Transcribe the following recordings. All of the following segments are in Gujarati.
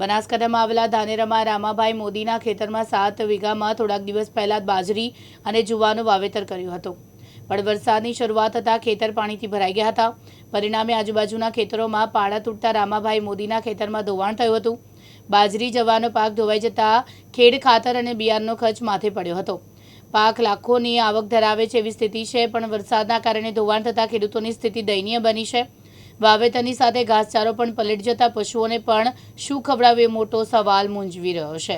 બનાસકાંઠામાં આવેલા ધાનેરામાં રામાભાઈ મોદીના ખેતરમાં સાત વીઘામાં થોડાક દિવસ પહેલા બાજરી અને જુવાનું વાવેતર કર્યું હતું. પણ વરસાદની શરૂઆત થતાં ખેતર પાણીથી ભરાઈ ગયા હતા. પરિણામે આજુબાજુના ખેતરોમાં પાળા તૂટતા રામાભાઈ મોદીના ખેતરમાં ધોવાણ થયું હતું. બાજરી, જવાનો પાક ધોવાઈ જતા ખેડ, ખાતર અને બિયારણનો ખર્ચ માથે પડ્યો હતો. પાક લાખોની આવક ધરાવે છે એવી સ્થિતિ છે, પણ વરસાદના કારણે ધોવાણ થતાં ખેડૂતોની સ્થિતિ દયનીય બની છે. વાવેતરની સાથે ઘાસચારો પણ પલટ જતા પશુઓને પણ શું ખવડાવે મોટો સવાલ મૂંઝવી રહ્યો છે.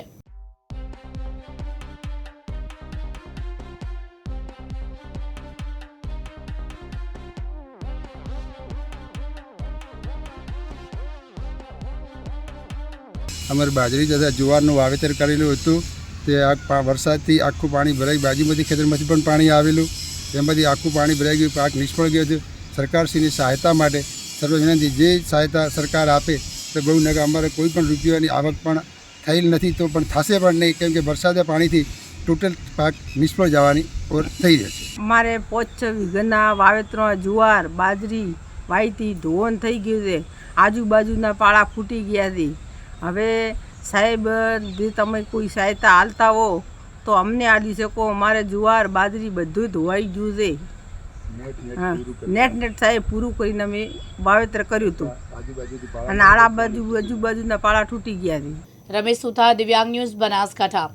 અમારે બાજરી તથા જુવારનું વાવેતર કરેલું હતું. તે આ વરસાદથી આખું પાણી ભરાઈ બાજુમાંથી ખેતરમાંથી પણ પાણી આવેલું. તેમાંથી આખું પાણી ભરાઈ ગયું. પાક નિષ્ફળ ગયો હતો સરકારશ્રીની સહાયતા માટે સર્વ વિનંતી જે સહાયતા સરકાર આપે તો બહુ નગર અમારે કોઈ પણ રૂપિયાની આવક પણ થયેલ નથી, તો પણ થશે પણ નહીં, કેમ કે વરસાદના પાણીથી ટોટલ પાક નિષ્ફળ જવાની ઓર થઈ જશે અમારે પોચ વીઘાના વાવેતરમાં જુવાર, બાજરી, વાયતી ધોવન થઈ ગયું છે. આજુબાજુના પાળા ફૂટી ગયા છે. હવે સાહેબ, જે તમે કોઈ સહાયતા હાલતા હો, તો અમને આડી શકો. અમારે જુવાર, બાજરી બધું ધોવાઈ ગયું છે. હા. નેટ નેટ સાહેબ પૂરું કરીને અમે વાવેતર કર્યું હતું. અને આડા બાજુ આજુબાજુના પાળા તૂટી ગયા છે. રમેશ સુથા દિવ્યાંગ ન્યૂઝ બનાસકાંઠા.